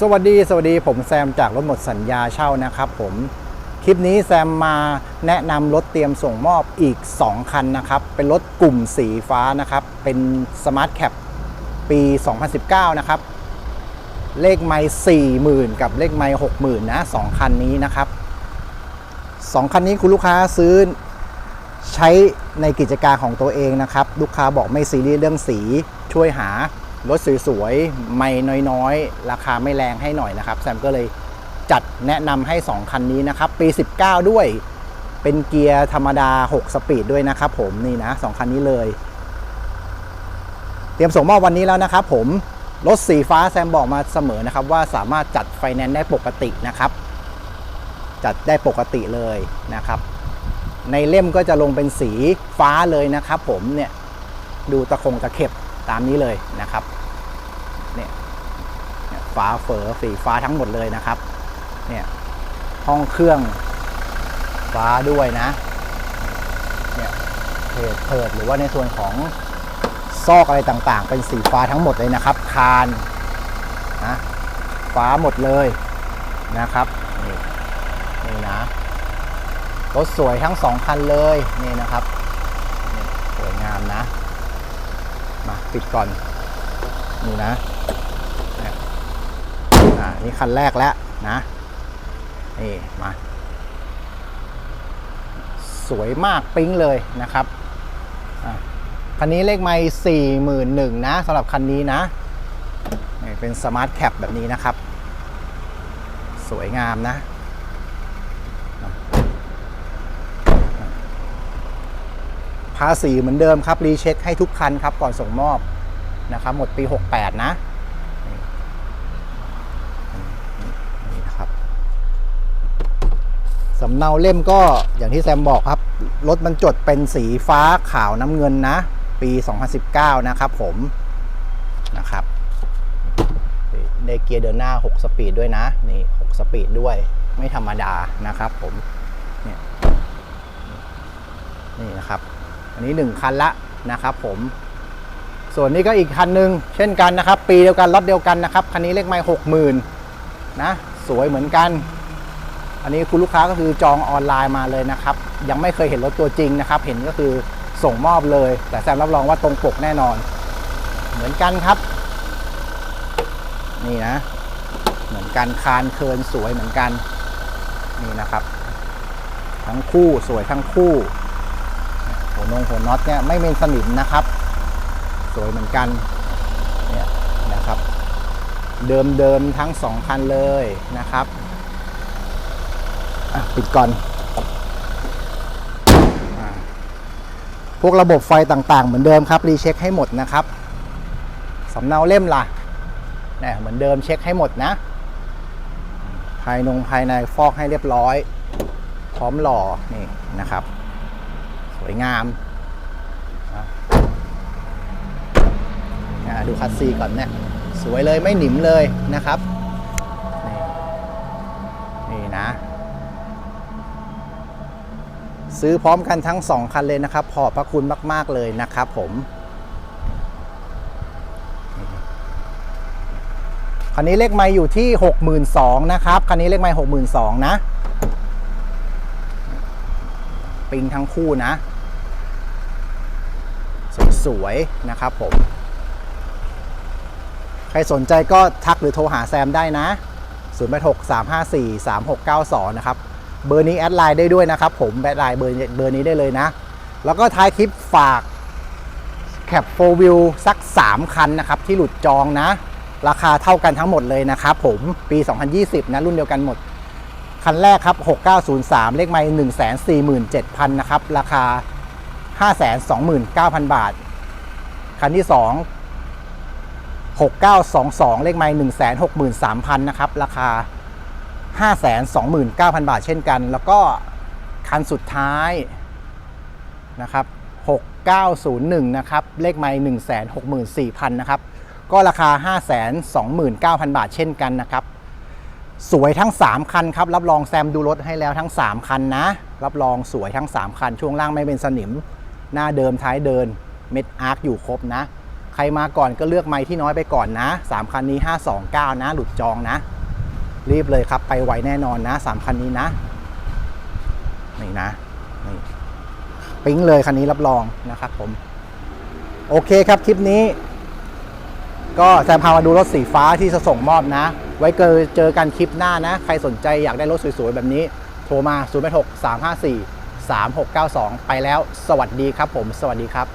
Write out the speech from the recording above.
สวัสดีสวัสดีผมแซมจากรถหมดสัญญาเช่านะครับผมคลิปนี้แซมมาแนะนำรถเตรียมส่งมอบอีก 2 คันนะครับ เป็นรถกลุ่มสีฟ้านะครับ เป็น Smart Cap ปี 2019 นะครับ เลขไม่40,000 กับเลขไม่60,000 นะ 2 คันนี้นะครับ 2 คันนี้คุณลูกค้าซื้อใช้ในกิจการของตัวเองนะครับ ลูกค้าบอกไม่ซีเรียสเรื่องสีช่วยหา รถสวยๆไม่น้อยๆ ราคาไม่แรงให้หน่อยนะครับแซมก็เลยจัดแนะนำให้ 2 คันนี้นะครับ ปี 19 ด้วย เป็นเกียร์ธรรมดา 6 สปีดด้วยนะครับผมนี่นะ 2 คันนี้เลย เตรียมส่งมอบวันนี้แล้วนะครับผมรถสีฟ้าแซมบอกมาเสมอนะครับ ว่าสามารถจัดไฟแนนซ์ได้ปกตินะครับ จัดได้ปกติเลยนะครับ ในเล่มก็จะลงเป็นสีฟ้าเลยนะครับผมเนี่ยดูตะคงตะเข็บตามนี้เลยนะครับ ฟ้าเฝอสีฟ้าทั้งหมดเลยนะครับ เนี่ยห้องเครื่องฟ้าด้วยนะ เนี่ยเพจเพิดหรือว่าในส่วนของซอกอะไรต่างๆ เป็นสีฟ้าทั้งหมดเลยนะครับ คานนะฟ้าหมดเลยนะครับนี่นี่นะรถสวยทั้งสองคันเลยนี่นะครับสวยงามนะ มาปิดก่อนนี่นะ นี่คันแรกแล้วนะ นี่ มา สวยมากปิ๊งเลยนะครับคันนี้เลขไม่สี่หมื่นหนึ่งนะสำหรับคันนี้นะนเป็นสมาร์ทแคปแบบนี้นะครับ สวยงามนะ ภาษีเหมือนเดิมครับ รีเช็คให้ทุกคันครับ ก่อนส่งมอบนะครับ หมดปี 68 นะนี่นี่นะครับ สำเนาเล่มก็อย่างที่แซมบอกครับ รถมันจดเป็นสีฟ้าขาวน้ำเงินนะ ปี 2019 นะครับผมนะครับได้เกียร์เดินหน้า 6 สปีดด้วยนะ นี่ 6 สปีดด้วยไม่ธรรมดานะครับผมเนี่ยนี่นะครับ อันนี้ 1 คันละนะครับผมส่วนนี้ก็อีกคันหนึ่งเช่นกันนะครับ ปีเดียวกันรถเดียวกันนะครับ คันนี้เลขไม่หกหมื่นนะ สวยเหมือนกัน อันนี้คุณลูกค้าก็คือจองออนไลน์มาเลยนะครับ ยังไม่เคยเห็นรถตัวจริงนะครับ เห็นก็คือส่งมอบเลย แต่แซมรับรองว่าตรงปกแน่นอน เหมือนกันครับ นี่นะ เหมือนกันคานเคินสวยเหมือนกัน นี่นะครับ ทั้งคู่สวยทั้งคู่ หัวนงหัวน็อตเนี่ยไม่เป็นสนิมนะครับ สวยเหมือนกันเนี่ยนะครับ เดิมเดิมๆทั้งสองคันเลยนะครับ ปิดก่อนอพวกระบบไฟต่างๆ เหมือนเดิมครับ รีเช็คให้หมดนะครับสำเนาเล่มล่ะเนี่ยเหมือนเดิมเช็คให้หมดนะ ภายนงภายในฟอกให้เรียบร้อย พร้อมหล่อนี่นะครับ สวยงามดูคัสซีก่อนเนี่ยสวยเลยไม่หนิมเลยนะครับ ซื้อพร้อมกันทั้ง 2 คันเลยนะครับ ขอบพระคุณมาก ๆ เลยนะครับผมคันนี้เลขไม่อยู่ที่ 62,000นะครับคันนี้เลขไม่62,000นะ ปิงทั้งคู่นะ สวยๆนะครับผม ใครสนใจก็ทักหรือโทรหาแซมได้นะ 0 8 6 3 5 4 3 6 9 2 นะครับ เบอร์นี้แอดไลน์ได้ด้วยนะครับผมแอดไลน์เบอร์เบอร์นี้ได้เลยนะ แล้วก็ท้ายคลิปฝากแคปโฟวิวสัก 3 คันนะครับ ที่หลุดจองนะ ราคาเท่ากันทั้งหมดเลยนะครับผมปี 2020 นะ รุ่นเดียวกันหมด คันแรกครับ 6903 เลขไมล์147,000 นะครับ ราคา 529,000 บาท คันที่ 2 6922 เลขไมล์163,000 นะครับ ราคา 529,000 บาทเช่นกัน แล้วก็คันสุดท้ายนะครับ6901 นะครับ เลขไมล์164,000 นะครับ ก็ราคา 529,000 บาทเช่นกันนะครับ สวยทั้ง 3 คันครับ รับรองแซมดูรถให้แล้วทั้ง 3 คันนะ รับรองสวยทั้ง 3 คัน ช่วงล่างไม่เป็นสนิม หน้าเดิมท้ายเดิน เม็ดอาร์คอยู่ครบนะ ใครมาก่อนก็เลือกไม้ที่น้อยไปก่อนนะ 3 คันนี้ 529 นะ หลุดจองนะ รีบเลยครับ ไปไวแน่นอนนะ3คันนี้นะนี่นะนี่ปิ๊งเลยคันนี้รับรองนะครับผม โอเคครับคลิปนี้ ก็แซมพามาดูรถสีฟ้าที่จะส่งมอบนะ ไว้เจอเจอกันคลิปหน้านะ ใครสนใจอยากได้รถสวยๆ แบบนี้ โทรมา 0 8 6 3 5 4 3 6 9 2 ไปแล้ว สวัสดีครับผม สวัสดีครับ